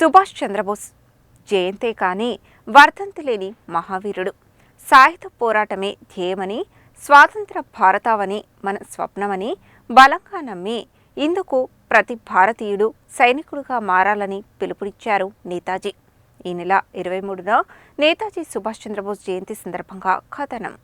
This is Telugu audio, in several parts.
సుభాష్ చంద్రబోస్. జయంతే కానీ వర్ధంతి లేని మహావీరుడు. సాయుధ పోరాటమే ధ్యేయమని స్వాతంత్ర భారతావని మన స్వప్నమని బలంగా నమ్మి ఇందుకు ప్రతి భారతీయుడు సైనికుడుగా మారాలని పిలుపునిచ్చారు నేతాజీ. ఈ నెల ఇరవై మూడున నేతాజీ సుభాష్ చంద్రబోస్ జయంతి సందర్భంగా కథనం.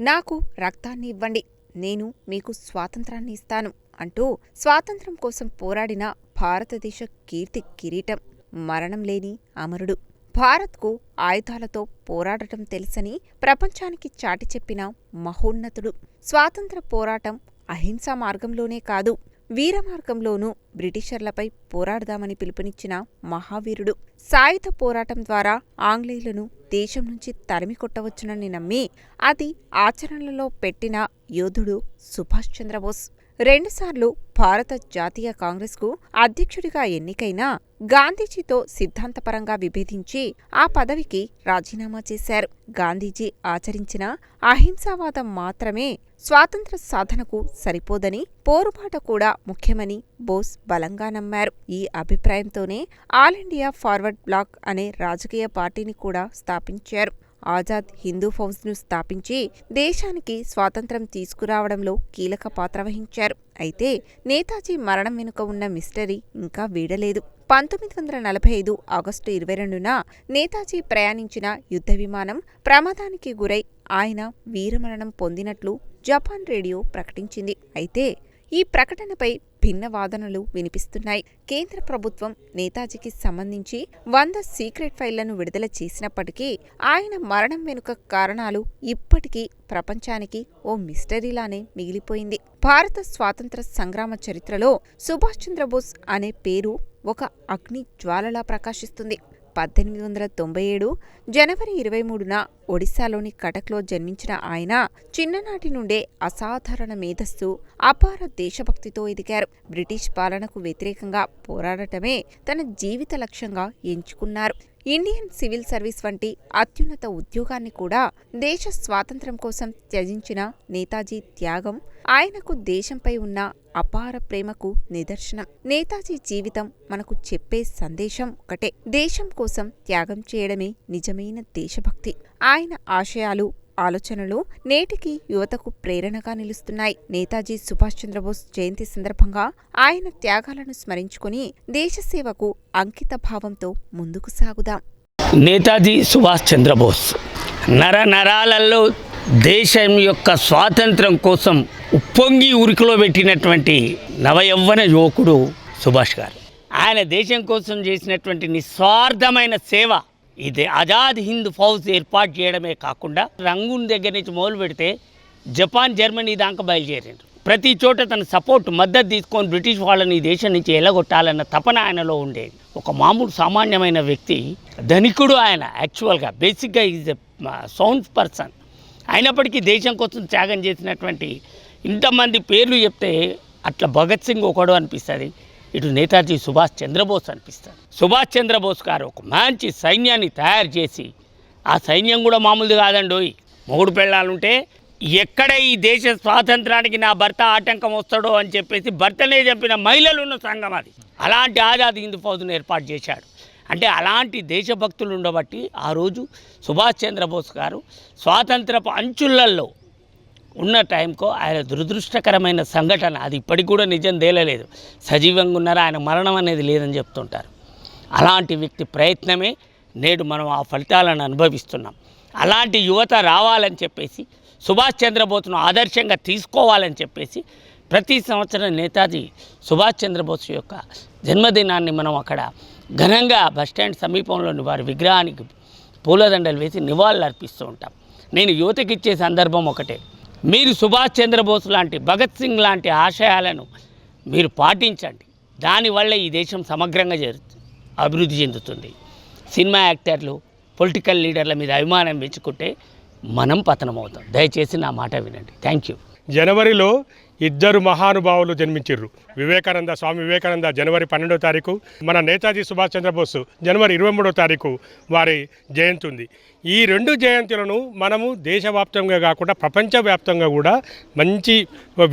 నాకు రక్తాన్ని ఇవ్వండి నేను మీకు స్వాతంత్రాన్ని ఇస్తాను అంటూ స్వాతంత్రం కోసం పోరాడిన భారతదేశ కీర్తి కిరీటం మరణం లేని అమరుడు. భారత్కు ఆయుధాలతో పోరాడటం తెలుసని ప్రపంచానికి చాటి చెప్పిన మహోన్నతుడు. స్వాతంత్ర పోరాటం అహింసా మార్గంలోనే కాదు వీర మార్గంలోనూ బ్రిటిషర్లపై పోరాడదామని పిలుపునిచ్చిన మహావీరుడు. సాయుధ పోరాటం ద్వారా ఆంగ్లేయులను దేశం నుంచి తరిమి కొట్టవచ్చునని నమ్మి అది ఆచరణలో పెట్టిన యోధుడు సుభాష్ చంద్రబోస్. రెండుసార్లు భారత జాతీయ కాంగ్రెస్కు అధ్యక్షుడిగా ఎన్నికైనా గాంధీజీతో సిద్ధాంతపరంగా విభేదించి ఆ పదవికి రాజీనామా చేశారు. గాంధీజీ ఆచరించిన అహింసావాదం మాత్రమే స్వాతంత్ర సాధనకు సరిపోదని పోరుబాట కూడా ముఖ్యమని బోస్ బలంగా నమ్మారు. ఈ అభిప్రాయంతోనే ఆల్ ఇండియా ఫార్వర్డ్ బ్లాక్ అనే రాజకీయ పార్టీని కూడా స్థాపించారు. ఆజాద్ హిందూ ఫౌజ్ను స్థాపించి దేశానికి స్వాతంత్రం తీసుకురావడంలో కీలక పాత్ర వహించారు. అయితే నేతాజీ మరణం వెనుక ఉన్న మిస్టరీ ఇంకా వీడలేదు. పంతొమ్మిది వందల నలభై ఐదు ఆగస్టు ఇరవై రెండున నేతాజీ ప్రయాణించిన యుద్ధ విమానం ప్రమాదానికి గురై ఆయన వీరమరణం పొందినట్లు జపాన్ రేడియో ప్రకటించింది. అయితే ఈ ప్రకటనపై భిన్న వాదనలు వినిపిస్తున్నాయి. కేంద్ర ప్రభుత్వం నేతాజీకి సంబంధించి వంద సీక్రెట్ ఫైళ్ళను విడుదల చేసినప్పటికీ ఆయన మరణం వెనుక కారణాలు ఇప్పటికీ ప్రపంచానికి ఓ మిస్టరీలానే మిగిలిపోయింది. భారత స్వాతంత్ర సంగ్రామ చరిత్రలో సుభాష్ చంద్రబోస్ అనే పేరు ఒక అగ్ని జ్వాలలా ప్రకాశిస్తుంది. పద్దెనిమిది వందల తొంభై ఏడు జనవరి ఇరవై మూడున ఒడిశాలోని కటక్లో జన్మించిన ఆయన చిన్ననాటి నుండే అసాధారణ మేధస్సు అపార దేశభక్తితో ఎదిగారు. బ్రిటిష్ పాలనకు వ్యతిరేకంగా పోరాడటమే తన జీవిత లక్ష్యంగా ఎంచుకున్నారు. ఇండియన్ సివిల్ సర్వీస్ వంటి అత్యున్నత ఉద్యోగాన్ని కూడా దేశ స్వాతంత్ర్యం కోసం త్యజించిన నేతాజీ త్యాగం ఆయనకు దేశంపై ఉన్న అపార ప్రేమకు నిదర్శనం. నేతాజీ జీవితం మనకు చెప్పే సందేశం ఒకటే. దేశం కోసం త్యాగం చేయడమే నిజమైన దేశభక్తి. ఆయన ఆశయాలు ఆలోచనలు నేటికి యువతకు ప్రేరణగా నిలుస్తున్నాయి. నేతాజీ సుభాష్ చంద్రబోస్ జయంతి సందర్భంగా ఆయన త్యాగాలను స్మరించుకుని దేశసేవకు అంకిత భావంతో ముందుకు సాగుదాం. నేతాజీ సుభాష్ చంద్రబోస్ నర నరాలలో దేశం యొక్క స్వాతంత్రం కోసం ఉప్పొంగి ఉరికిలో పెట్టినటువంటి నవయవ్వన యువకుడు సుభాష్ గారు. ఆయన దేశం కోసం చేసినటువంటి నిస్వార్థమైన సేవ ఇది ఆజాద్ హింద్ ఫౌజ్ ఏర్పాటు చేయడమే కాకుండా రంగూన్ దగ్గర నుంచి మొదలు పెడితే జపాన్ జర్మనీ దాకా బయలుదేరారు ప్రతి చోట తన సపోర్ట్ మద్దతు తీసుకొని బ్రిటిష్ వాళ్ళని ఈ దేశం నుంచి ఎలగొట్టాలన్న తపన ఆయనలో ఉండేది. ఒక మామూలు సామాన్యమైన వ్యక్తి ధనికుడు ఆయన యాక్చువల్గా బేసిక్గా ఈజ్ ఎ సౌండ్ పర్సన్ అయినప్పటికీ దేశం కోసం త్యాగం చేసినటువంటి ఇంతమంది పేర్లు చెప్తే అట్లా భగత్ సింగ్ ఒకడు అనిపిస్తుంది. ఇటు నేతాజీ సుభాష్ చంద్రబోస్ అనిపిస్తారు. సుభాష్ చంద్రబోస్ గారు ఒక మంచి సైన్యాన్ని తయారు చేసి ఆ సైన్యం కూడా మామూలుది కాదండోయ్. మొగుడు పెళ్ళాలుంటే ఎక్కడ ఈ దేశ స్వాతంత్రానికి నా భర్త ఆటంకం వస్తాడో అని చెప్పేసి భర్తనే చెప్పిన మహిళలు ఉన్న సంఘం అది. అలాంటి ఆజాద్ హిందూ ఫౌజ్ను ఏర్పాటు చేశాడు. అంటే అలాంటి దేశభక్తులు ఉండబట్టి ఆ రోజు సుభాష్ చంద్రబోస్ గారు స్వాతంత్రపు అంచులల్లో ఉన్న టైంకో ఆయన దురదృష్టకరమైన సంఘటన. అది ఇప్పటికి కూడా నిజం తేలలేదు. సజీవంగా ఉన్నారా? ఆయన మరణం అనేది లేదని చెప్తుంటారు. అలాంటి వ్యక్తి ప్రయత్నమే నేడు మనం ఆ ఫలితాలను అనుభవిస్తున్నాం. అలాంటి యువత రావాలని చెప్పేసి సుభాష్ చంద్రబోస్ను ఆదర్శంగా తీసుకోవాలని చెప్పేసి ప్రతి సంవత్సరం నేతాజీ సుభాష్ చంద్రబోస్ యొక్క జన్మదినాన్ని మనం అక్కడ ఘనంగా బస్టాండ్ సమీపంలోని వారి విగ్రహానికి పూలదండలు వేసి నివాళులు అర్పిస్తూ ఉంటాం. నేను యువతకి ఇచ్చే సందర్భం ఒకటే. మీరు సుభాష్ చంద్రబోస్ లాంటి భగత్ సింగ్ లాంటి ఆశయాలను మీరు పాటించండి. దానివల్ల ఈ దేశం సమగ్రంగా జరుగుతుంది అభివృద్ధి చెందుతుంది. సినిమా యాక్టర్లు పొలిటికల్ లీడర్ల మీద అభిమానం పెంచుకుంటే మనం పతనమవుతాం. దయచేసి నా మాట వినండి. Thank you. జనవరిలో ఇద్దరు మహానుభావులు జన్మించారు వివేకానంద స్వామి వివేకానంద జనవరి పన్నెండో తారీఖు. మన నేతాజీ సుభాష్ చంద్రబోస్ జనవరి ఇరవై మూడో తారీఖు వారి జయంతి ఉంది. ఈ రెండు జయంతులను మనము దేశవ్యాప్తంగా కాకుండా ప్రపంచవ్యాప్తంగా కూడా మంచి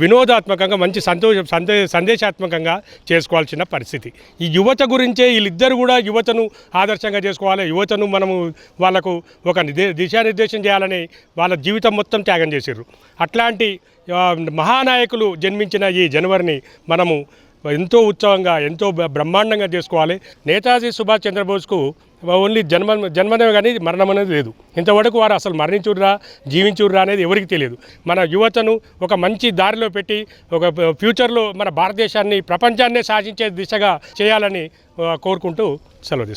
వినోదాత్మకంగా మంచి సంతోష సందే సందేశాత్మకంగా చేసుకోవాల్సిన పరిస్థితి. ఈ యువత గురించే వీళ్ళిద్దరు కూడా యువతను ఆదర్శంగా చేసుకోవాలి. యువతను మనము వాళ్ళకు ఒక దిశానిర్దేశం చేయాలని వాళ్ళ జీవితం మొత్తం త్యాగం చేసారు అట్లాంటి మహానాయకులు జన్మించిన ఈ జనవరిని మనము ఎంతో ఉత్సవంగా ఎంతో బ్రహ్మాండంగా చేసుకోవాలి. నేతాజీ సుభాష్ చంద్రబోస్కు ఓన్లీ జన్మ జన్మమే కానీ మరణం అనేది లేదు. ఇంతవరకు వారు అసలు మరణించుర్రా జీవించుర్రా అనేది ఎవరికి తెలియదు. మన యువతను ఒక మంచి దారిలో పెట్టి ఒక ఫ్యూచర్లో మన భారతదేశాన్ని ప్రపంచాన్నే శాసించే దిశగా చేయాలని కోరుకుంటూ సెలవు